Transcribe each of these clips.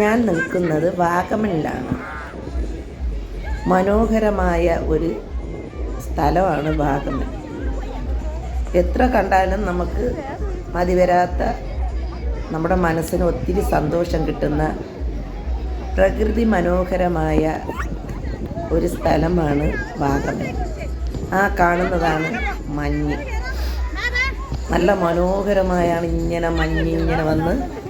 ഞാൻ നിൽക്കുന്നത് വാഗമണിലാണ്. മനോഹരമായ ഒരു സ്ഥലമാണ് വാഗമൺ. എത്ര കണ്ടാലും നമുക്ക് മതിവരാത്ത നമ്മുടെ മനസ്സിന് ഒത്തിരി സന്തോഷം കിട്ടുന്ന പ്രകൃതി മനോഹരമായ ഒരു സ്ഥലമാണ് വാഗമൺ. ആ കാണുന്നതാണ് മഞ്ഞ്. നല്ല മനോഹരമായാണ് ഇങ്ങനെ മഞ്ഞ് ഇങ്ങനെ വന്ന്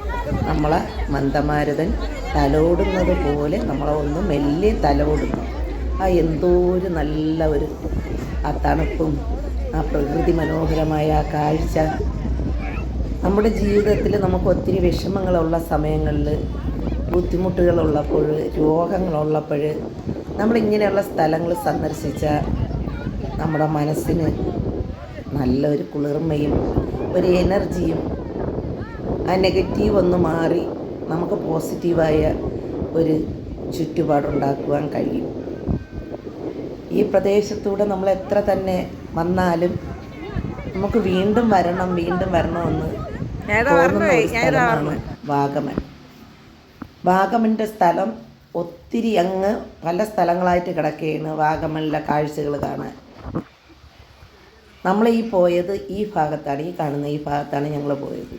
നമ്മളെ മന്ദമാരുതൻ തലോടുന്നത് പോലെ നമ്മളെ ഒന്ന് മെല്ലെ തലോടുന്നു. ആ എന്തോ ഒരു നല്ല ഒരു ആ തണുപ്പും ആ പ്രകൃതി മനോഹരമായ ആ കാഴ്ച. നമ്മുടെ ജീവിതത്തിൽ നമുക്ക് ഒത്തിരി വിഷമങ്ങളുള്ള സമയങ്ങളിൽ ബുദ്ധിമുട്ടുകളുള്ളപ്പോൾ രോഗങ്ങളുള്ളപ്പോൾ നമ്മളിങ്ങനെയുള്ള സ്ഥലങ്ങൾ സന്ദർശിച്ച നമ്മുടെ മനസ്സിന് നല്ലൊരു കുളിർമയും ഒരു എനർജിയും ആ നെഗറ്റീവ് ഒന്ന് മാറി നമുക്ക് പോസിറ്റീവായ ഒരു ചുറ്റുപാടുണ്ടാക്കുവാൻ കഴിയും. ഈ പ്രദേശത്തൂടെ നമ്മൾ എത്ര തന്നെ വന്നാലും നമുക്ക് വീണ്ടും വരണം വീണ്ടും വരണമെന്ന് സ്ഥലമാണ് വാഗമൻ വാഗമന്റെ സ്ഥലം ഒത്തിരി അങ്ങ് പല സ്ഥലങ്ങളായിട്ട് കിടക്കുകയാണ് വാഗമണിലെ കാഴ്ചകൾ കാണാൻ. നമ്മൾ ഈ പോയത് ഈ ഭാഗത്താണ് ഈ കാണുന്ന ഈ ഭാഗത്താണ് ഞങ്ങൾ പോയത്.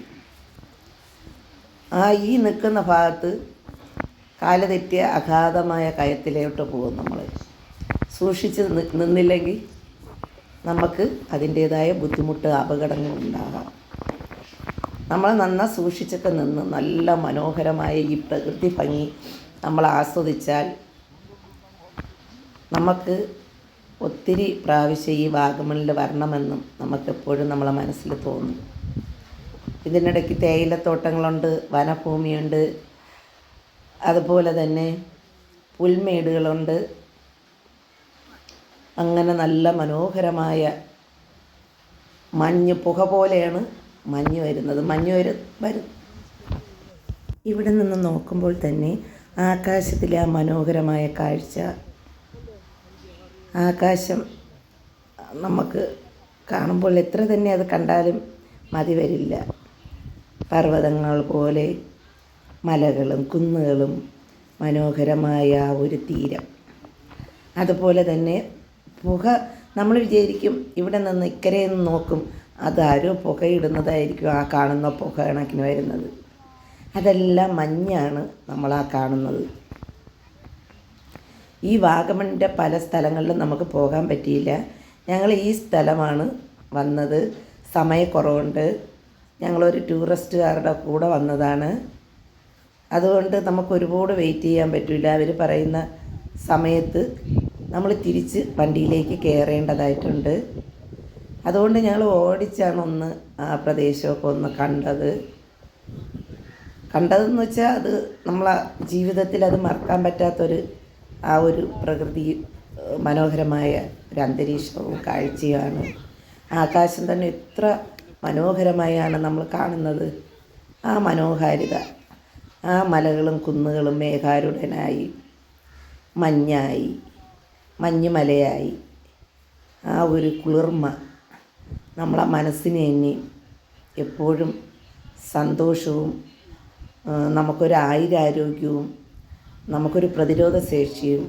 ആ ഈ നിൽക്കുന്ന ഭാഗത്ത് കാല തെറ്റിയ അഗാധമായ കയത്തിലോട്ട് പോകും നമ്മൾ സൂക്ഷിച്ച് നിന്നില്ലെങ്കിൽ നമുക്ക് അതിന്റേതായ ബുദ്ധിമുട്ട് അപകടങ്ങൾ ഉണ്ടാകാം. നമ്മൾ നന്ന സൂക്ഷിച്ചൊക്കെ നിന്ന് നല്ല മനോഹരമായ ഈ പ്രകൃതി ഭംഗി നമ്മൾ ആസ്വദിച്ചാൽ നമുക്ക് ഒത്തിരി പ്രാവശ്യം ഈ വാഗമണിൽ വരണമെന്നും നമുക്കെപ്പോഴും നമ്മളെ മനസ്സിൽ തോന്നും. ഇതിനിടയ്ക്ക് തേയിലത്തോട്ടങ്ങളുണ്ട് വനഭൂമിയുണ്ട്. അതുപോലെ തന്നെ പുൽമേടുകളുണ്ട്. അങ്ങനെ നല്ല മനോഹരമായ മഞ്ഞ് പുക പോലെയാണ് മഞ്ഞ് വരുന്നത്. മഞ്ഞ് വരും വരും. ഇവിടെ നിന്ന് നോക്കുമ്പോൾ തന്നെ ആകാശത്തിലെ ആ മനോഹരമായ കാഴ്ച. ആകാശം നമുക്ക് കാണുമ്പോൾ എത്ര തന്നെ അത് കണ്ടാലും മതി വരില്ല. പർവതങ്ങൾ പോലെ മലകളും കുന്നുകളും മനോഹരമായ ഒരു തീരം. അതുപോലെ തന്നെ പുക നമ്മൾ വിചാരിക്കും ഇവിടെ നിന്ന് ഇക്കരെ നിന്ന് നോക്കും അതാരോ പുകയിടുന്നതായിരിക്കും ആ കാണുന്ന പുക കണക്കിന് വരുന്നത്. അതെല്ലാം മഞ്ഞാണ് നമ്മളാ കാണുന്നത്. ഈ വാഗമണിന്റെ പല സ്ഥലങ്ങളിലും നമുക്ക് പോകാൻ പറ്റിയില്ല. ഞങ്ങൾ ഈ സ്ഥലമാണ് വന്നത്. സമയക്കുറവുണ്ട്. ഞങ്ങളൊരു ടൂറിസ്റ്റുകാരുടെ കൂടെ വന്നതാണ്. അതുകൊണ്ട് നമുക്ക് ഒരുപാട് വെയിറ്റ് ചെയ്യാൻ പറ്റില്ല അവർ പറയുന്ന സമയത്ത് നമ്മൾ തിരിച്ച് വണ്ടിയിലേക്ക് കയറേണ്ടതായിട്ടുണ്ട്. അതുകൊണ്ട് ഞങ്ങൾ ഓടിച്ചാണ് ഒന്ന് ആ പ്രദേശമൊക്കെ ഒന്ന് കണ്ടത്. കണ്ടതെന്ന് വെച്ചാൽ അത് നമ്മളെ ജീവിതത്തിൽ അത് മറക്കാൻ പറ്റാത്തൊരു ആ ഒരു പ്രകൃതി മനോഹരമായ ഒരു അന്തരീക്ഷവും കാഴ്ചയുമാണ്. ആകാശം തന്നെ എത്ര മനോഹരമായാണ് നമ്മൾ കാണുന്നത്. ആ മനോഹാരിത ആ മലകളും കുന്നുകളും മേഘാരുടനായി മഞ്ഞായി മഞ്ഞുമലയായി ആ ഒരു കുളിർമ നമ്മളെ മനസ്സിന് തന്നെ എപ്പോഴും സന്തോഷവും നമുക്കൊരു ആയുരാരോഗ്യവും നമുക്കൊരു പ്രതിരോധ ശേഷിയും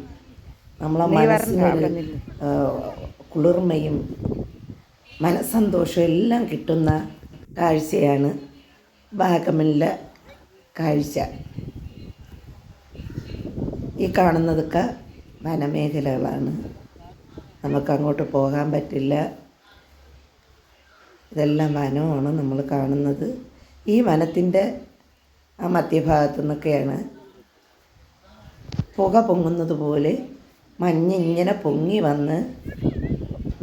നമ്മളെ മനസ്സിനൊരു കുളിർമയും മനസ്സന്തോഷവും എല്ലാം കിട്ടുന്ന കാഴ്ചയാണ് വാഗമണിലെ കാഴ്ച. ഈ കാണുന്നതൊക്കെ വനമേഖലകളാണ്. നമുക്കങ്ങോട്ട് പോകാൻ പറ്റില്ല. ഇതെല്ലാം വനമാണ് നമ്മൾ കാണുന്നത്. ഈ വനത്തിന്റെ ആ മധ്യഭാഗത്തു നിന്നൊക്കെയാണ് പുക പൊങ്ങുന്നത് പോലെ മഞ്ഞിങ്ങനെ പൊങ്ങി വന്ന്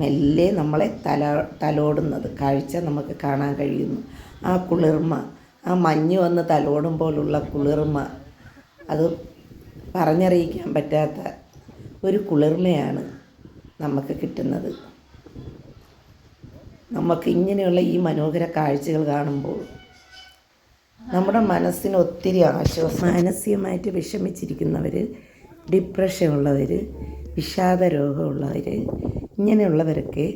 മെല്ലെ നമ്മളെ തല തലോടുന്നത് കാഴ്ച നമുക്ക് കാണാൻ കഴിയുന്നു. ആ കുളിർമ ആ മഞ്ഞ് വന്ന് തലോടുമ്പോഴുള്ള കുളിർമ അത് പറഞ്ഞറിയിക്കാൻ പറ്റാത്ത ഒരു കുളിർമയാണ് നമുക്ക് കിട്ടുന്നത്. നമുക്ക് ഇങ്ങനെയുള്ള ഈ മനോഹര കാഴ്ചകൾ കാണുമ്പോൾ നമ്മുടെ മനസ്സിന് ഒത്തിരി ആശ്വാസം മാനസികമായിട്ട് വിഷമിച്ചിരിക്കുന്നവർ ഡിപ്രഷൻ ഉള്ളവർ വിഷാദ രോഗമുള്ളവർ ഇങ്ങനെയുള്ളവരൊക്കെ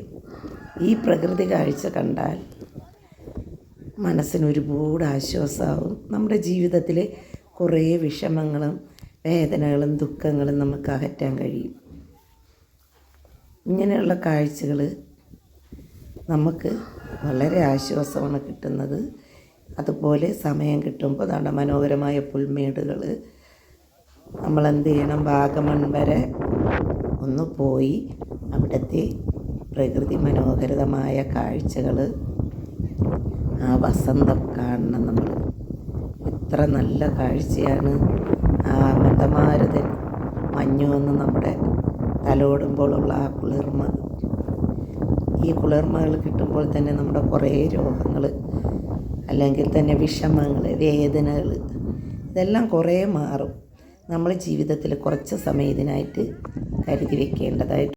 ഈ പ്രകൃതി കാഴ്ച കണ്ടാൽ മനസ്സിന് ഒരുപാട് ആശ്വാസമാവും. നമ്മുടെ ജീവിതത്തിൽ കുറേ വിഷമങ്ങളും വേദനകളും ദുഃഖങ്ങളും നമുക്ക് അകറ്റാൻ കഴിയും. ഇങ്ങനെയുള്ള കാഴ്ചകൾ നമുക്ക് വളരെ ആശ്വാസമാണ് കിട്ടുന്നത്. അതുപോലെ സമയം കിട്ടുമ്പോൾ അതാണ് മനോഹരമായ പുൽമേടുകൾ. നമ്മളെന്ത് ചെയ്യണം? വാഗമൺ വരെ ഒന്ന് പോയി അവിടുത്തെ പ്രകൃതി മനോഹരിതമായ കാഴ്ചകൾ ആ വസന്തം കാണണം നമ്മൾ എത്ര നല്ല കാഴ്ചയാണ്. ആ മന്ദമാരുതൻ മഞ്ഞു വന്ന് നമ്മുടെ തലോടുമ്പോഴുള്ള ആ കുളിർമ. ഈ കുളിർമകൾ കിട്ടുമ്പോൾ തന്നെ നമ്മുടെ കുറേ രോഗങ്ങൾ അല്ലെങ്കിൽ തന്നെ വിഷമങ്ങൾ വേദനകൾ ഇതെല്ലാം കുറേ മാറും. നമ്മൾ ജീവിതത്തിൽ കുറച്ച് സമയം ഇതിനായിട്ട് കരുതി വെക്കേണ്ടതായിട്ട്